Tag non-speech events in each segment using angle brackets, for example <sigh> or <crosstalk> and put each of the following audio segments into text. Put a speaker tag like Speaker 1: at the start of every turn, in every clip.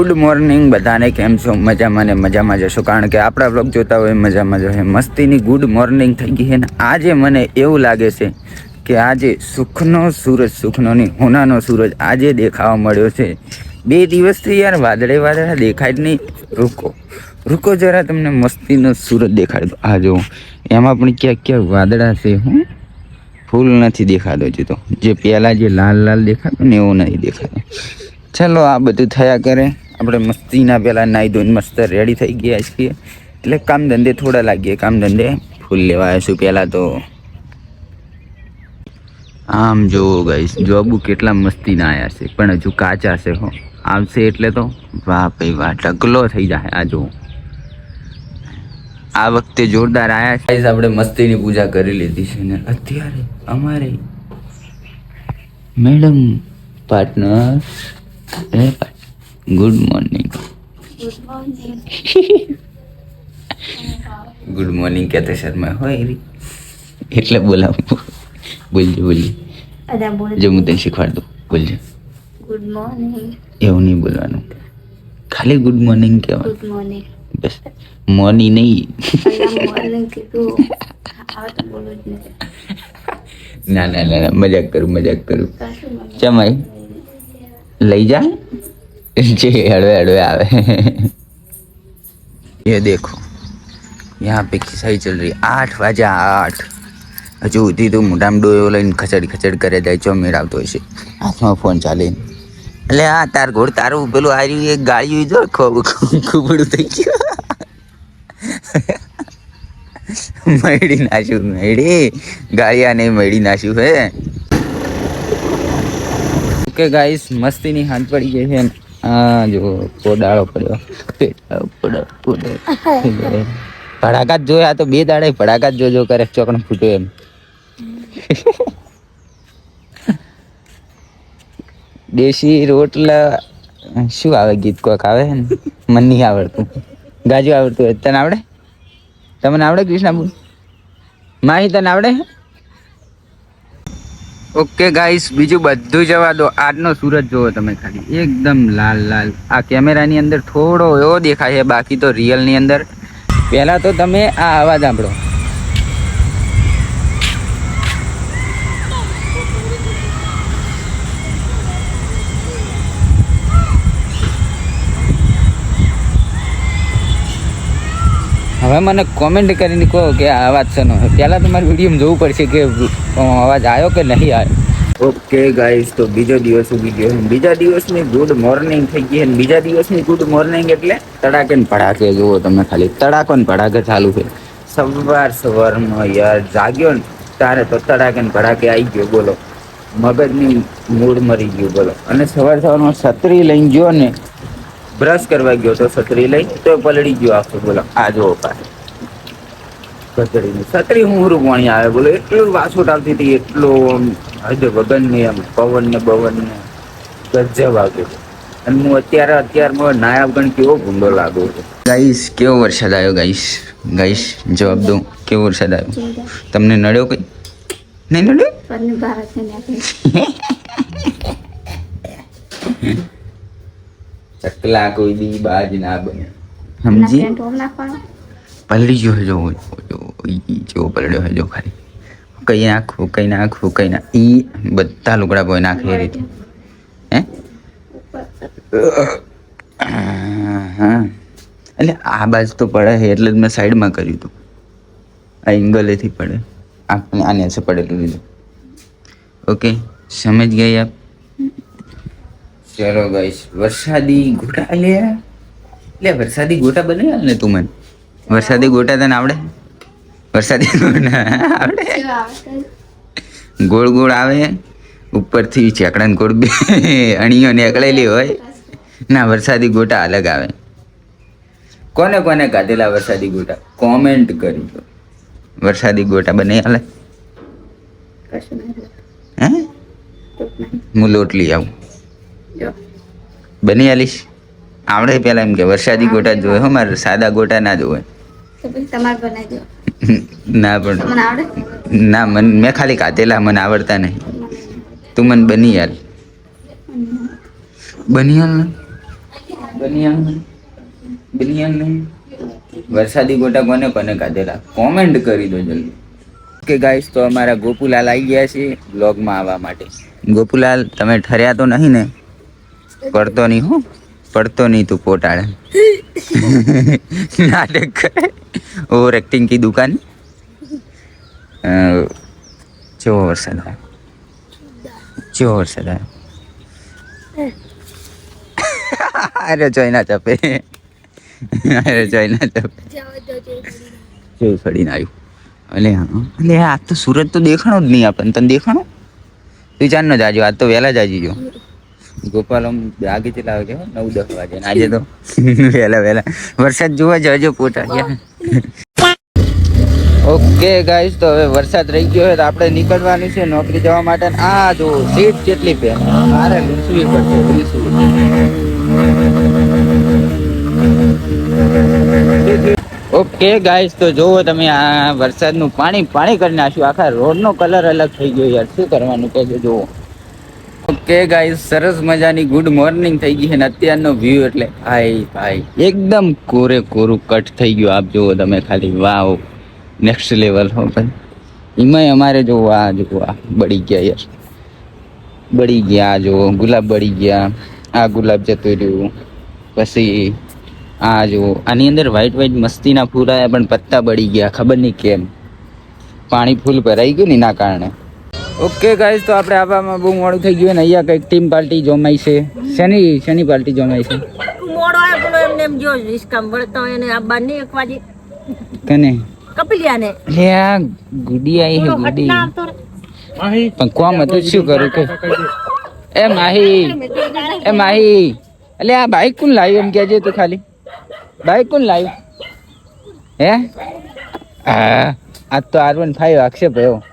Speaker 1: Good morning બધાને કેમ છો? મજામાં ને મજામાં જશો કારણ કે આપણા બ્લોગ જોતા હોય મજામાં જશે મસ્તીની ગુડ મોર્નિંગ થઈ ગઈ છે ને આજે મને એવું લાગે છે કે આજે સુખનો સૂરજ સુખનો નહીં હોનાનો સૂરજ આજે દેખાવા મળ્યો છે. બે દિવસથી યાર વાદળે વાદળા દેખાય જ નહીં. રૂકો રૂકો જરા તમને મસ્તીનો સૂરજ દેખાય તો આ જો એમાં પણ ક્યાંક ક્યાંક વાદળા છે, હું. ફૂલ નથી દેખાતો હજી તો. જે પહેલાં જે લાલ લાલ દેખાતો ને એવો નહીં દેખાતો. ચાલો, આ બધું થયા કરે. આપણે મસ્તીના પહેલાં નાહી ધોઈને મસ્ત રેડી થઈ ગયા છીએ. એટલે કામ ધંધે થોડા લાગીએ, કામ ધંધે ફૂલ લેવા આવીશું પહેલાં તો. આમ જોવો ગઈશ જોબુ કેટલા મસ્તીના આવ્યા છે, પણ હજુ કાચા છે હો. આવશે એટલે તો વાહ ભાઈ વાહ, ઢગલો થઈ જાય આ જો આ વખતે જોરદાર આયા છે. આપણે મસ્તીની પૂજા કરી લીધી છે ને અત્યારે અમારે madam partner good morning good morning કહેતા શર્મા. હોય રી એટલે બોલાવું. બોલજો બોલજો. જો હું તને શીખવાડ દઉં બોલજો.
Speaker 2: ગુડ મોર્નિંગ
Speaker 1: એવું નહીં બોલવાનું. ખાલી ગુડ મોર્નિંગ કહેવાનું.
Speaker 2: ગુડ મોર્નિંગ
Speaker 1: બસ. મોર્નિંગ નહીં. ના ના ના ના. મજાક કરું મજાક કરું. ચમાઈ. લઈ જા. જે હળવે હળવે આવે ये देखो यहाँ पे खिसाई चल रही आठ वाजे आठ હજુ સુધી તો મોઢામાં ડોયો લઈને ખચડ ખચડ કરે જાય ચો મેળ આવતો હશે હાથમાં ફોન ચાલે એટલે આ તાર ઘોડ તારું પેલું આર્યું એક ગાળ્યું જો ખૂબડું થઈ ગયું મળી નાખ્યું મળી ગાળિયા નહીં મળી નાખ્યું હે ઓકે ગાઈસ મસ્તીની હાથ પડી ગઈ છે આ જો પોડાળો પડ્યો. ભડાકાત જોયા તો બે દાડે ભડાકાત જોજો કરે ચોકણ ફૂટ્યો એમ. દેશી રોટલા, શું આવે ગીત કોક આવે ને? મને નહીં આવડતું. ગાજુ આવડતું હોય. તને આવડે? તમને આવડે કૃષ્ણાબુ માહી, તને આવડે? ઓકે ગાઈસ બીજું બધું જવા દો. આજનો સુરત જોવો તમે ખાલી. એકદમ લાલ લાલ. આ કેમેરાની અંદર થોડો એવો દેખાય છે, બાકી તો રિયલની અંદર. પહેલાં તો તમે આ અવાજ સાંભળો. હવે મને કોમેન્ટ કરીને કહો કે આ અવાજ શેનો પહેલાં તમારે વિડીયોમાં જોવું પડશે કે અવાજ આવ્યો કે નહીં આવ્યો ઓકે ગાઈસ તો બીજો દિવસ ઉગી ગયો. બીજા દિવસની ગુડ મોર્નિંગ થઈ ગઈ અને બીજા દિવસની ગુડ મોર્નિંગ એટલે તડાકે ને ભડાકે. જુઓ તમે ખાલી. તડાકો ને પડાકે ચાલુ છે. સવાર સવારમાં યાર જાગ્યો ને, તારે તો તડાકે ને પડાકે આવી ગયો. બોલો. મગજની મૂડ મરી ગયું. બોલો. અને સવાર સવારમાં છત્રી લઈને ગયો ને બ્રશ કરવા ગયો તો છત્રી લઈ તો પલળી ગયો આખો બોલો. આ જુઓ પાસે કચડીની છત્રી હું રૂપાણી આવે બોલો એટલું વાસોટ આવતી હતી એટલો હદ વગન ને એમ પવન ને બવન ને ગજબ આવ્યો અને હું અત્યારે અત્યારમાં નાયબ ગણ કેવો ભૂંડો લાગુ ગાઈશ કેવો વરસાદ આવ્યો ગાઈશ ગાઈશ જવાબ દો. કેવો વરસાદ આવ્યો? તમને નડ્યો કઈ? નહીં નડ્યો <laughs>
Speaker 2: પણ ભારત ને નાખી
Speaker 1: ચકલા કોઈ દી બાજ ના બને. સમજી?
Speaker 2: પેન્ટ
Speaker 1: જો જો જો જેવો હજો ખાલી. કઈ નાખવું કઈ નાખવું કઈ ના ઈ બધા લુગડા બોય નાખે એ રીતે. હે? હા એટલે આ બાજુ તો પડે છે એટલે જ મેં સાઈડમાં કર્યું હતું. આ એંગલેથી પડે. આ આને પડેલું લીધું. ઓકે સમજ ગઈ આપ? ચલો ગાઈસ વરસાદી ગોટા લે. લે વરસાદી ગોટા બનાવ્યા ને તું મને? વરસાદી ગોટા તને આવડે? વરસાદી ગોટા આવડે? ગોળ ગોળ આવે ઉપરથી ચેકડાને ગોળ બે અણીઓ નીકળેલી હોય. ના વરસાદી ગોટા અલગ આવે. કોને કોને કાઢેલા વરસાદી ગોટા? કોમેન્ટ કરી દો વરસાદી ગોટા બને હાલે હે? હું લોટ લઈ આવું. બની આલીશ. આવડે પેલા એમ કે વરસાદી ગોટા જોવે હો મારે સાદા ગોટા ના જોવે. ના પણ ના મન મેં ખાલી કાતેલા મને આવડતા નહીં. તું મને બની યાર બનિયાલ બનિયાલ બનિયાન નહીં વરસાદી ગોટા કોને કોને કાઢેલા? કોમેન્ટ કરી દો જલ્દી. કે ગાઈસ તો અમારા ગોપુલાલ આવી ગયા છે બ્લોગમાં આવવા માટે. ગોપુલાલ તમે ઠર્યા તો નહીં ને? પડતો નહીં હું. પડતો નહીં તું પોટાળે. નાટક ઓવર એક્ટિંગ કી દુકાન? જેવો વરસાદ આવ્યો જેવો વરસાદ આવ્યો અરે જોઈ ના ચપે. અરે જોઈ ના ચપે. જેવું ફરીને આવ્યું. અલે અલે, આ તો સુરત તો દેખાણો જ નહીં આપણને. તને દેખાણો? તું ચારનો જાજો. આજ તો વહેલા જાજી જો ગોપાલ આમ આગે ચેલા વાગે હો? નવ દસ વાગે આજે તો <laughs> વહેલા વહેલા વરસાદ જોવા પોતા ગયા ઓકે ગાઈસ, તો હવે વરસાદ રહી ગયો છે તો આપણે નીકળવાનું છે નોકરી જવા માટે. આ જો સીટ કેટલી પે મારે લૂસવી પડશે ઓકે ગાઈસ, તો જોવો તમે આ વરસાદનું પાણી પાણી કરી નાખ્યું. આખા રોડનો કલર અલગ થઈ ગયો યાર. શું કરવાનું કહેજો જોવો. ઓકે ગાઈસ સરસ મજાની ગુડ મોર્નિંગ થઈ ગઈ છે ને અત્યારનો વ્યૂ એટલે ભાઈ ભાઈ, એકદમ કોરે કોરું કટ થઈ ગયું. આપ જુઓ તમે ખાલી, વાવ નેક્સ્ટ લેવલ હો ભાઈ. એમાંય અમારે જો આ જુઓ આ બળી ગયા યાર. બળી ગયા, આ જો ગુલાબ બળી ગયા. આ ગુલાબ જતું રહ્યું. પછી આ જુઓ, આની અંદર વ્હાઈટ વ્હાઈટ મસ્તીના ફૂલ આવ્યા, પણ પત્તા બળી ગયા, ખબર નહીં કેમ. પાણી ફૂલ ભરાઈ ગયું ને એના કારણે. ઓકે ગાઈસ તો આપણે આવવામાં બહુ મોડું થઈ ગયું ને અહીંયા કંઈક ટીમ પાર્ટી જોમાઈ છે. શેની શેની પાર્ટી જોમાઈ છે?
Speaker 3: મોડો આવ્યો પેલો એમને એમ જો રિસ્કમ વળતો એને આ બાર એક વાગે.
Speaker 1: કને?
Speaker 3: કપિલિયાને.
Speaker 1: લે આ ગુડી આવી હે ગુડી. પણ કોમ હતું શું કરું કે? એ માહી. એ માહી. એટલે આ બાઈક કોણ લાવ્યું? એમ કહેજે તો ખાલી. બાઈક કોણ લાવ્યું? હે? હા આજ તો આર વન ફાઈવ આક્ષેપ હેડ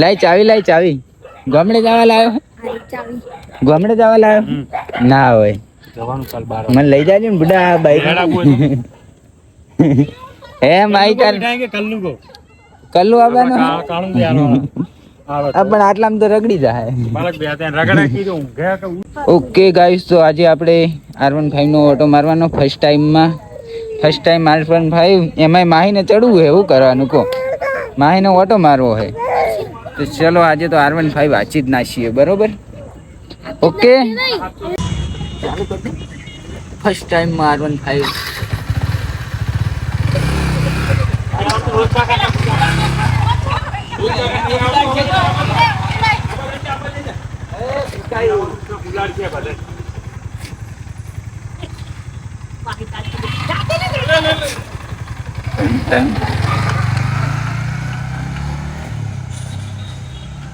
Speaker 1: લાઈ ચાવી લાઈ ચાવી. ગામડે જવા લાયો? ગામડે જવા લાયો? ના હોય. મને લઈ જાજે ને બુડા બાઈક. હે માઈ કાલ કલ્લુ આવવાનો? આ પણ આટલામાં તો રગડી જાય. ઓકે ગાઈસ તો આજે આપણે આર વન ફાઈવનો ઓટો મારવાનો ફર્સ્ટ ટાઈમમાં first time R one five એમાંય માહીને ચડવું એવું કરવાનું કહો. માહીને ઓટો મારવો હે તો ચલો, આજે તો આર વન ફાઈવ વાંચી જ નાખીએ, બરોબર? ઓકે ફર્સ્ટ ટાઈમમાં આર વન ફાઈવ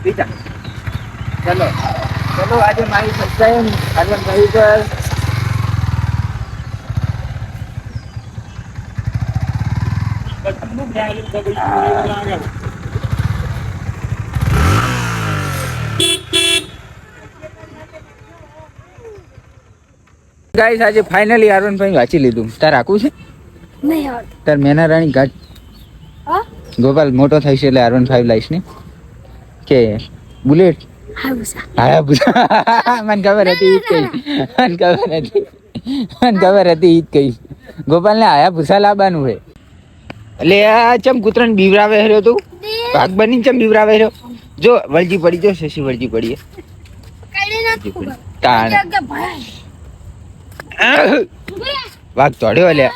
Speaker 1: બીજા ચલો ચલો આજે મારી સબસ્ક્રાઈબ આગળ ભાઈ પર ગાઈસ આજે ફાઇનલી આરવન ભાઈ વાંચી લીધું. તાર રાખવું છે?
Speaker 2: નહીં આવડતું.
Speaker 1: તાર મેના રાણી ઘાટ
Speaker 2: હા?
Speaker 1: ગોપાલ મોટો થઈ છે એટલે આરવન ફાઈવ લાઈશ ને? કે બુલેટ?
Speaker 2: હાયા
Speaker 1: હા પૂછા મને ખબર હતી ઈ જ કહીશ. મને ખબર હતી. મને ખબર હતી ઈ જ કહીશ. ગોપાલને આયા ભૂસા લાવવાનું છે. એટલે આ ચમ કૂતરાને બીવરાવે રહ્યો તું? ભાગ બની ચમ બીવરાવે રહ્યો? જો વળજી પડી જો શશી વળજી પડી.
Speaker 2: કઈ
Speaker 1: તાણ.
Speaker 2: ભાઈ
Speaker 1: વાઘ તોડ્યો લે